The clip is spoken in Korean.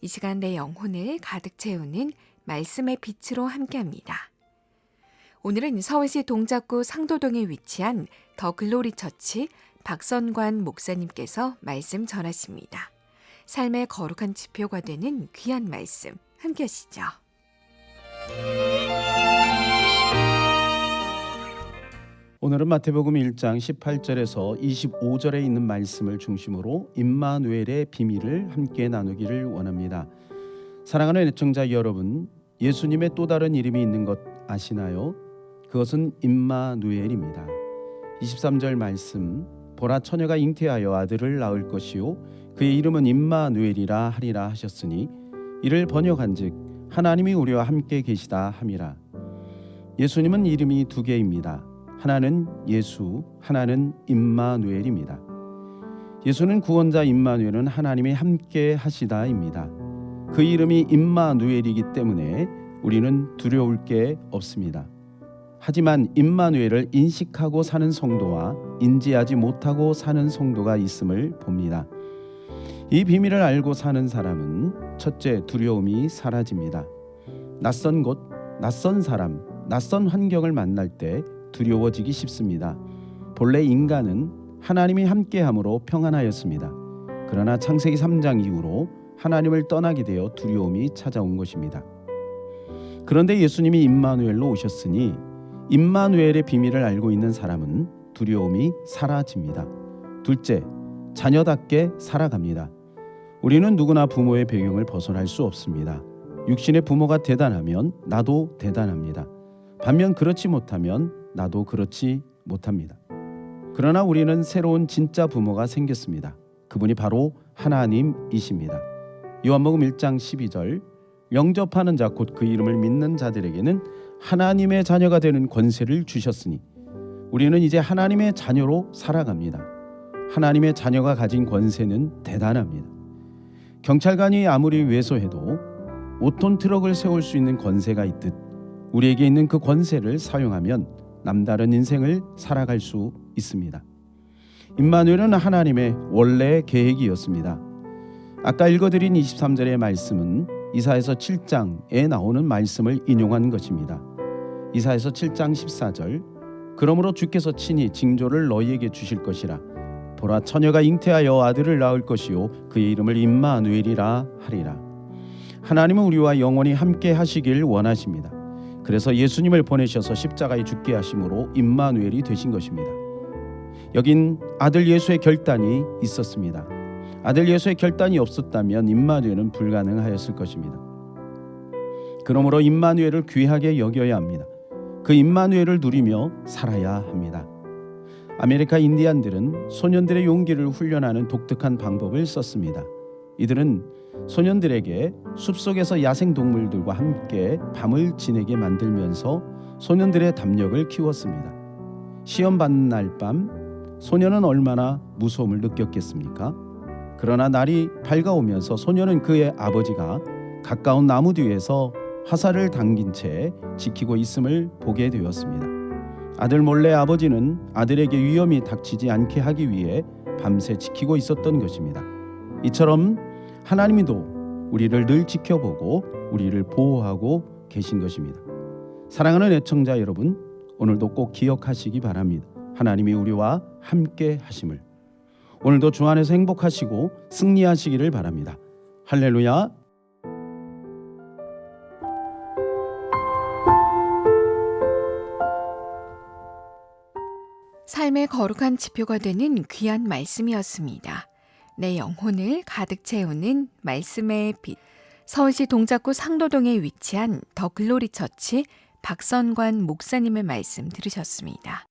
이 시간 내 영혼을 가득 채우는 말씀의 빛으로 함께합니다. 오늘은 서울시 동작구 상도동에 위치한 더 글로리 처치 박선관 목사님께서 말씀 전하십니다. 삶의 거룩한 지표가 되는 귀한 말씀 함께 하시죠. 오늘은 마태복음 1장 18절에서 25절에 있는 말씀을 중심으로 임마누엘의 비밀을 함께 나누기를 원합니다. 사랑하는 애청자 여러분, 예수님의 또 다른 이름이 있는 것 아시나요? 그것은 임마누엘입니다. 23절 말씀 보라 처녀가 잉태하여 아들을 낳을 것이요 그의 이름은 임마누엘이라 하리라 하셨으니 이를 번역한즉 하나님이 우리와 함께 계시다 함이라. 예수님은 이름이 두 개입니다. 하나는 예수, 하나는 임마누엘입니다. 예수는 구원자 임마누엘은 하나님이 함께 하시다입니다. 그 이름이 임마누엘이기 때문에 우리는 두려울 게 없습니다. 하지만 임마누엘을 인식하고 사는 성도와 인지하지 못하고 사는 성도가 있음을 봅니다. 이 비밀을 알고 사는 사람은 첫째 두려움이 사라집니다. 낯선 곳, 낯선 사람, 낯선 환경을 만날 때 두려워지기 쉽습니다. 본래 인간은 하나님이 함께함으로 평안하였습니다. 그러나 창세기 3장 이후로 하나님을 떠나게 되어 두려움이 찾아온 것입니다. 그런데 예수님이 임마누엘로 오셨으니 임마누엘의 비밀을 알고 있는 사람은 두려움이 사라집니다. 둘째, 자녀답게 살아갑니다. 우리는 누구나 부모의 배경을 벗어날 수 없습니다. 육신의 부모가 대단하면 나도 대단합니다. 반면 그렇지 못하면 나도 그렇지 못합니다. 그러나 우리는 새로운 진짜 부모가 생겼습니다. 그분이 바로 하나님이십니다. 요한복음 1장 12절 영접하는 자 곧 그 이름을 믿는 자들에게는 하나님의 자녀가 되는 권세를 주셨으니 우리는 이제 하나님의 자녀로 살아갑니다. 하나님의 자녀가 가진 권세는 대단합니다. 경찰관이 아무리 왜소해도 5톤 트럭을 세울 수 있는 권세가 있듯 우리에게 있는 그 권세를 사용하면 남다른 인생을 살아갈 수 있습니다. 임마누엘은 하나님의 원래 계획이었습니다. 아까 읽어드린 23절의 말씀은 이사에서 7장에 나오는 말씀을 인용한 것입니다. 이사에서 7장 14절 그러므로 주께서 친히 징조를 너희에게 주실 것이라 보라 처녀가 잉태하여 아들을 낳을 것이요 그의 이름을 임마누엘이라 하리라. 하나님은 우리와 영원히 함께 하시길 원하십니다. 그래서 예수님을 보내셔서 십자가에 죽게 하심으로 임마누엘이 되신 것입니다. 여긴 아들 예수의 결단이 있었습니다. 아들 예수의 결단이 없었다면 임마누엘은 불가능하였을 것입니다. 그러므로 임마누엘을 귀하게 여겨야 합니다. 그 임마누엘을 누리며 살아야 합니다. 아메리카 인디안들은 소년들의 용기를 훈련하는 독특한 방법을 썼습니다. 이들은 소년들에게 숲속에서 야생 동물들과 함께 밤을 지내게 만들면서 소년들의 담력을 키웠습니다. 시험 받는 날 밤 소년은 얼마나 무서움을 느꼈겠습니까? 그러나 날이 밝아오면서 소년은 그의 아버지가 가까운 나무 뒤에서 화살을 당긴 채 지키고 있음을 보게 되었습니다. 아들 몰래 아버지는 아들에게 위험이 닥치지 않게 하기 위해 밤새 지키고 있었던 것입니다. 이처럼 하나님도 우리를 늘 지켜보고 우리를 보호하고 계신 것입니다. 사랑하는 애청자 여러분, 오늘도 꼭 기억하시기 바랍니다. 하나님이 우리와 함께 하심을. 오늘도 주 안에서 행복하시고 승리하시기를 바랍니다. 할렐루야. 삶의 거룩한 지표가 되는 귀한 말씀이었습니다. 내 영혼을 가득 채우는 말씀의 빛. 서울시 동작구 상도동에 위치한 더 글로리 처치 박선관 목사님의 말씀 들으셨습니다.